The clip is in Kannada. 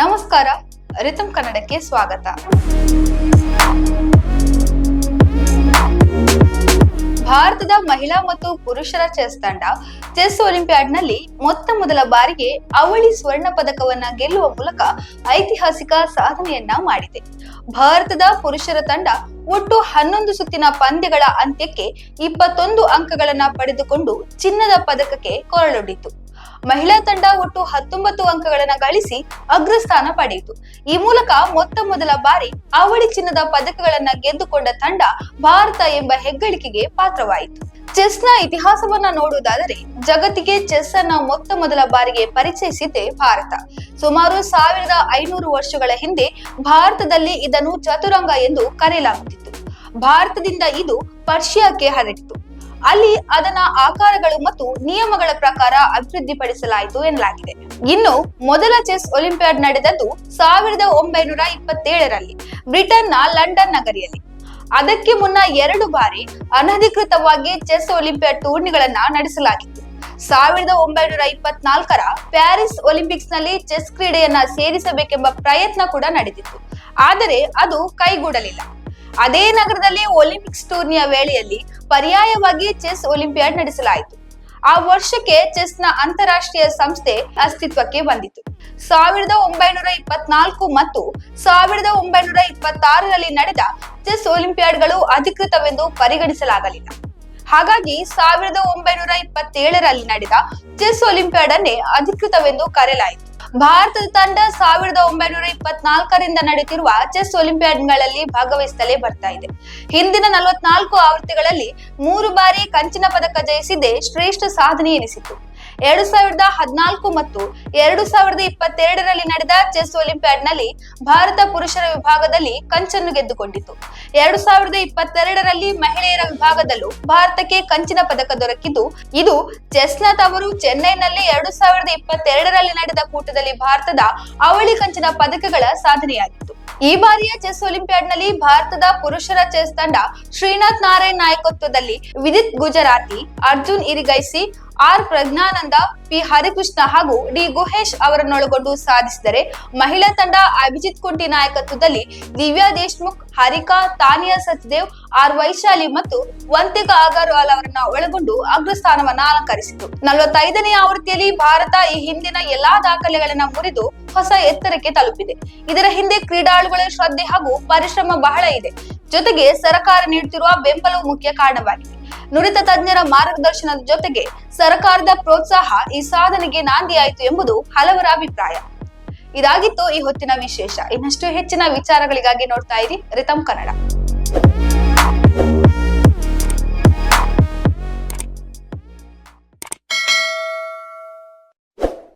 ನಮಸ್ಕಾರ ರಿತಮ್ ಕನ್ನಡಕ್ಕೆ ಸ್ವಾಗತ. ಭಾರತದ ಮಹಿಳಾ ಮತ್ತು ಪುರುಷರ ಚೆಸ್ ತಂಡ ಚೆಸ್ ಒಲಿಂಪಿಯಾಡ್ನಲ್ಲಿ ಮೊತ್ತ ಮೊದಲ ಬಾರಿಗೆ ಅವಳಿ ಸ್ವರ್ಣ ಪದಕವನ್ನ ಗೆಲ್ಲುವ ಮೂಲಕ ಐತಿಹಾಸಿಕ ಸಾಧನೆಯನ್ನ ಮಾಡಿದೆ. ಭಾರತದ ಪುರುಷರ ತಂಡ ಒಟ್ಟು ಹನ್ನೊಂದು ಸುತ್ತಿನ ಪಂದ್ಯಗಳ ಅಂತ್ಯಕ್ಕೆ ಇಪ್ಪತ್ತೊಂದು ಅಂಕಗಳನ್ನ ಪಡೆದುಕೊಂಡು ಚಿನ್ನದ ಪದಕಕ್ಕೆ ಕೊರಳೊಡ್ಡಿತು ಮಹಿಳಾ ತಂಡ ಒಟ್ಟು ಹತ್ತೊಂಬತ್ತು ಅಂಕಗಳನ್ನು ಗಳಿಸಿ ಅಗ್ರಸ್ಥಾನ ಪಡೆಯಿತು. ಈ ಮೂಲಕ ಮೊತ್ತ ಮೊದಲ ಬಾರಿ ಅವಳಿ ಚಿನ್ನದ ಪದಕಗಳನ್ನ ಗೆದ್ದುಕೊಂಡ ತಂಡ ಭಾರತ ಎಂಬ ಹೆಗ್ಗಳಿಕೆಗೆ ಪಾತ್ರವಾಯಿತು. ಚೆಸ್ನ ಇತಿಹಾಸವನ್ನ ನೋಡುವುದಾದರೆ ಜಗತ್ತಿಗೆ ಚೆಸ್ ಅನ್ನ ಮೊತ್ತ ಮೊದಲ ಬಾರಿಗೆ ಪರಿಚಯಿಸಿದ್ದೇ ಭಾರತ. ಸುಮಾರು ಸಾವಿರದ ಐನೂರು ವರ್ಷಗಳ ಹಿಂದೆ ಭಾರತದಲ್ಲಿ ಇದನ್ನು ಚತುರಂಗ ಎಂದು ಕರೆಯಲಾಗುತ್ತಿತ್ತು. ಭಾರತದಿಂದ ಇದು ಪರ್ಷಿಯಾಕ್ಕೆ ಹರಡಿತು. ಅಲ್ಲಿ ಅದನ್ನ ಆಕಾರಗಳು ಮತ್ತು ನಿಯಮಗಳ ಪ್ರಕಾರ ಅಭಿವೃದ್ಧಿಪಡಿಸಲಾಯಿತು ಎನ್ನಲಾಗಿದೆ. ಇನ್ನು ಮೊದಲ ಚೆಸ್ ಒಲಿಂಪಿಯಾಡ್ ನಡೆದದ್ದು ಸಾವಿರದ ಒಂಬೈನೂರ ಇಪ್ಪತ್ತೇಳರಲ್ಲಿ ಬ್ರಿಟನ್ನ ಲಂಡನ್ ನಗರಿಯಲ್ಲಿ. ಅದಕ್ಕೆ ಮುನ್ನ ಎರಡು ಬಾರಿ ಅನಧಿಕೃತವಾಗಿ ಚೆಸ್ ಒಲಿಂಪಿಯಾಡ್ ಟೂರ್ನಿಗಳನ್ನ ನಡೆಸಲಾಗಿತ್ತು. ಸಾವಿರದ ಒಂಬೈನೂರ ಇಪ್ಪತ್ನಾಲ್ಕರ ಪ್ಯಾರಿಸ್ ಒಲಿಂಪಿಕ್ಸ್ನಲ್ಲಿ ಚೆಸ್ ಕ್ರೀಡೆಯನ್ನ ಸೇರಿಸಬೇಕೆಂಬ ಪ್ರಯತ್ನ ಕೂಡ ನಡೆದಿತ್ತು. ಆದರೆ ಅದು ಕೈಗೂಡಲಿಲ್ಲ. ಅದೇ ನಗರದಲ್ಲಿ ಒಲಿಂಪಿಕ್ಸ್ ಟೂರ್ನಿಯ ವೇಳೆಯಲ್ಲಿ ಪರ್ಯಾಯವಾಗಿ ಚೆಸ್ ಒಲಿಂಪಿಯಾಡ್ ನಡೆಸಲಾಯಿತು. ಆ ವರ್ಷಕ್ಕೆ ಚೆಸ್ನ ಅಂತಾರಾಷ್ಟ್ರೀಯ ಸಂಸ್ಥೆ ಅಸ್ತಿತ್ವಕ್ಕೆ ಬಂದಿತು. ಸಾವಿರದ ಒಂಬೈನೂರ ಇಪ್ಪತ್ನಾಲ್ಕು ಮತ್ತು ಸಾವಿರದ ಒಂಬೈನೂರ ಇಪ್ಪತ್ತಾರರಲ್ಲಿ ನಡೆದ ಚೆಸ್ ಒಲಿಂಪಿಯಾಡ್ಗಳು ಅಧಿಕೃತವೆಂದು ಪರಿಗಣಿಸಲಾಗಲಿಲ್ಲ. ಹಾಗಾಗಿ ಸಾವಿರದ ಒಂಬೈನೂರ ಇಪ್ಪತ್ತೇಳರಲ್ಲಿ ನಡೆದ ಚೆಸ್ ಒಲಿಂಪಿಯಾಡ್ ಅನ್ನೇ ಅಧಿಕೃತವೆಂದು ಕರೆಯಲಾಯಿತು. ಭಾರತದ ತಂಡ ಸಾವಿರದ ಒಂಬೈನೂರ ಇಪ್ಪತ್ನಾಲ್ಕರಿಂದ ನಡೆಯುತ್ತಿರುವ ಚೆಸ್ ಒಲಿಂಪಿಯಾಡ್ಗಳಲ್ಲಿ ಭಾಗವಹಿಸುತ್ತಲೇ ಬರ್ತಾ ಇದೆ. ಹಿಂದಿನ ನಲವತ್ನಾಲ್ಕು ಆವೃತ್ತಿಗಳಲ್ಲಿ ಮೂರು ಬಾರಿ ಕಂಚಿನ ಪದಕ ಜಯಿಸಿದ್ದೇ ಶ್ರೇಷ್ಠ ಸಾಧನೆ ಎನಿಸಿತು. ಎರಡು ಸಾವಿರದ ಹದಿನಾಲ್ಕು ಮತ್ತು ಎರಡು ಸಾವಿರದ ಇಪ್ಪತ್ತೆರಡರಲ್ಲಿ ನಡೆದ ಚೆಸ್ ಒಲಿಂಪಿಯಾಡ್ನಲ್ಲಿ ಭಾರತ ಪುರುಷರ ವಿಭಾಗದಲ್ಲಿ ಕಂಚನ್ನು ಗೆದ್ದುಕೊಂಡಿತು. ಎರಡು ಸಾವಿರದ ಇಪ್ಪತ್ತೆರಡರಲ್ಲಿ ಮಹಿಳೆಯರ ವಿಭಾಗದಲ್ಲೂ ಭಾರತಕ್ಕೆ ಕಂಚಿನ ಪದಕ ದೊರಕಿದ್ದು, ಇದು ಚೆಸ್ನ ತವರು ಚೆನ್ನೈನಲ್ಲಿ ಎರಡು ಸಾವಿರದ ಇಪ್ಪತ್ತೆರಡರಲ್ಲಿ ನಡೆದ ಕೂಟದಲ್ಲಿ ಭಾರತದ ಅವಳಿ ಕಂಚಿನ ಪದಕಗಳ ಸಾಧನೆಯಾಗಿತ್ತು. ಈ ಬಾರಿಯ ಚೆಸ್ ಒಲಿಂಪಿಯಾಡ್ನಲ್ಲಿ ಭಾರತದ ಪುರುಷರ ಚೆಸ್ ತಂಡ ಶ್ರೀನಾಥ್ ನಾರಾಯಣ್ ನಾಯಕತ್ವದಲ್ಲಿ ವಿದಿತ್ ಗುಜರಾತಿ, ಅರ್ಜುನ್ ಇರಿಗೈಸಿ ಆರ್ ಪ್ರಜ್ಞಾನಂದ ಪಿ ಹರಿಕೃಷ್ಣ ಹಾಗೂ ಡಿ ಗುಹೇಶ್ ಅವರನ್ನೊಳಗೊಂಡು ಸಾಧಿಸಿದರೆ ಮಹಿಳಾ ತಂಡ ಅಭಿಜಿತ್ ಕುಂಟಿ ನಾಯಕತ್ವದಲ್ಲಿ ದಿವ್ಯಾ ದೇಶ್ಮುಖ್, ಹರಿಕಾ, ತಾನಿಯಾ ಸಚ್ದೇವ್ ಆರ್ ವೈಶಾಲಿ ಮತ್ತು ವಂತಿಕಾ ಅಗರ್ವಾಲ್ ಅವರನ್ನ ಒಳಗೊಂಡು ಅಗ್ರಸ್ಥಾನವನ್ನ ಅಲಂಕರಿಸಿತು ನಲವತ್ತೈದನೇ ಆವೃತ್ತಿಯಲ್ಲಿ ಭಾರತ ಈ ಹಿಂದಿನ ಎಲ್ಲಾ ದಾಖಲೆಗಳನ್ನ ಮುರಿದು ಹೊಸ ಎತ್ತರಕ್ಕೆ ತಲುಪಿದೆ. ಇದರ ಹಿಂದೆ ಕ್ರೀಡಾಳುಗಳ ಶ್ರದ್ಧೆ ಹಾಗೂ ಪರಿಶ್ರಮ ಬಹಳ ಇದೆ. ಜೊತೆಗೆ ಸರ್ಕಾರ ನೀಡುತ್ತಿರುವ ಬೆಂಬಲವು ಮುಖ್ಯ ಕಾರಣವಾಗಿದೆ. ನುರಿತ ತಜ್ಞರ ಮಾರ್ಗದರ್ಶನದ ಜೊತೆಗೆ ಸರ್ಕಾರದ ಪ್ರೋತ್ಸಾಹ ಈ ಸಾಧನೆಗೆ ನಾಂದಿಯಾಯಿತು ಎಂಬುದು ಹಲವರ ಅಭಿಪ್ರಾಯ. ಇದಾಗಿತ್ತು ಈ ಹೊತ್ತಿನ ವಿಶೇಷ. ಇನ್ನಷ್ಟು ಹೆಚ್ಚಿನ ವಿಚಾರಗಳಿಗಾಗಿ ನೋಡ್ತಾ ಇರಿ ರಿತಮ್ ಕನ್ನಡ.